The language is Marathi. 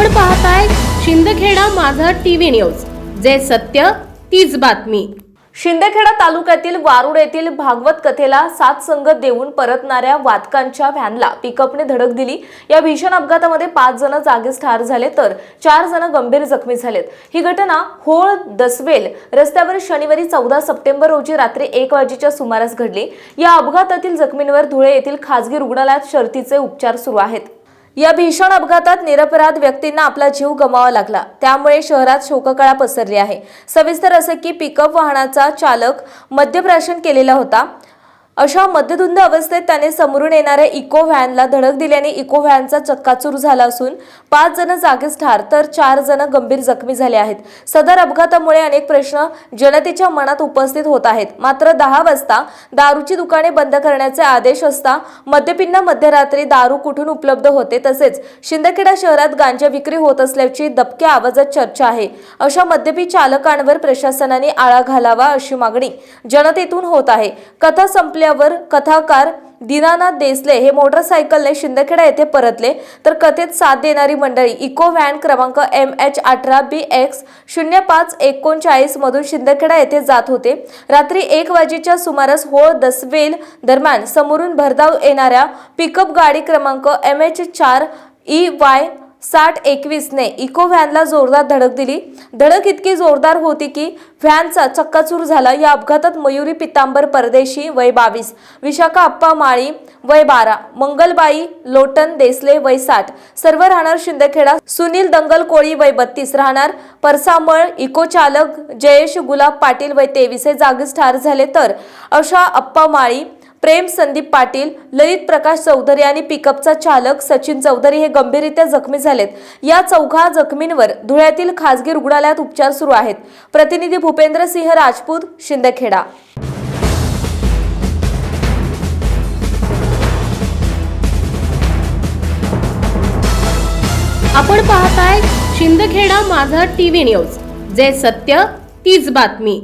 आपण पाहताय शिंदखेडा माझा टीव्ही न्यूज. जे सत्य तीच बातमी. शिंदखेडा तालुक्यातील वारुड येथील भागवत कथेला सात संगत देऊन परतणाऱ्या वादकांच्या व्हॅनला पिकअपने धडक दिली. या भीषण अपघातामध्ये पाच जण जागीच ठार झाले तर चार जण गंभीर जखमी झालेत. ही घटना होळ दसवेल रस्त्यावर शनिवारी चौदा सप्टेंबर रोजी रात्री एक वाजेच्या सुमारास घडली. या अपघातातील जखमींवर धुळे येथील खासगी रुग्णालयात शर्तीचे उपचार सुरू आहेत. या भीषण अपघातात निरपराध व्यक्तींना आपला जीव गमावा लागला. त्यामुळे शहरात शोककळा पसरली आहे. सविस्तर असं की पिकअप वाहनाचा चालक मद्यप्राशन केलेला होता. अशा मद्यधुंद अवस्थेत त्याने समोरून येणाऱ्या इको व्हॅनला धडक दिल्याने इको व्हॅनचा चक्काचूर झाला असून पाच जण जागीच ठार तर चार जण गंभीर जखमी झाले आहेत. सदर अपघातामुळे अनेक प्रश्न जनतेच्या मनात उपस्थित होत आहेत. मात्र दहा वाजता दारूची दुकाने बंद करण्याचे आदेश असता मद्यपींना मध्यरात्री दारू कुठून उपलब्ध होते तसेच शिंदखेडा शहरात गांजा विक्री होत असल्याची दबक्या आवाजात चर्चा आहे. अशा मद्यपी चालकांवर प्रशासनाने आळा घालावा अशी मागणी जनतेतून होत आहे. कथा संपल्या संपल्यावर कथाकार दीनानाथ देसले हे मोटरसायकलने शिंदखेडा येथे परतले. तर कथेत साथ देणारी मंडळी इको व्हॅन क्रमांक एम एच अठरा बी एक्स शून्य पाच एकोणचाळीस मधून शिंदखेडा येथे जात होते. रात्री एक वाजेच्या सुमारास होळ दसवेल दरम्यान समोरून भरधाव येणाऱ्या पिकअप गाडी क्रमांक एम एच चार ई वाय साठ एकवीसने इको व्हॅनला जोरदार धडक दिली. धडक इतकी जोरदार होती की व्हॅनचा चक्काचूर झाला. या अपघातात मयुरी पितांबर परदेशी वय बावीस. विशाखा अप्पा माळी वय बारा. मंगलबाई लोटन देसले वय साठ. सर्व राहणार शिंदखेडा. सुनील दंगल कोळी वय बत्तीस. राहणार परसामळ इको चालक जयेश गुलाब पाटील वय तेवीस. हे जागीच ठार झाले तर अशा अप्पा माळी प्रेम संदीप पाटील ललित प्रकाश चौधरी आणि पिकअपचा चालक सचिन चौधरी हे गंभीररित्या जखमी झालेत. या चौघा जखमींवर धुळ्यातील खासगी रुग्णालयात उपचार सुरू आहेत. प्रतिनिधी भूपेंद्र सिंह राजपूत शिंदखेडा. आपण पाहताय शिंदखेडा माझा टीव्ही न्यूज. जे सत्य तीच बातमी.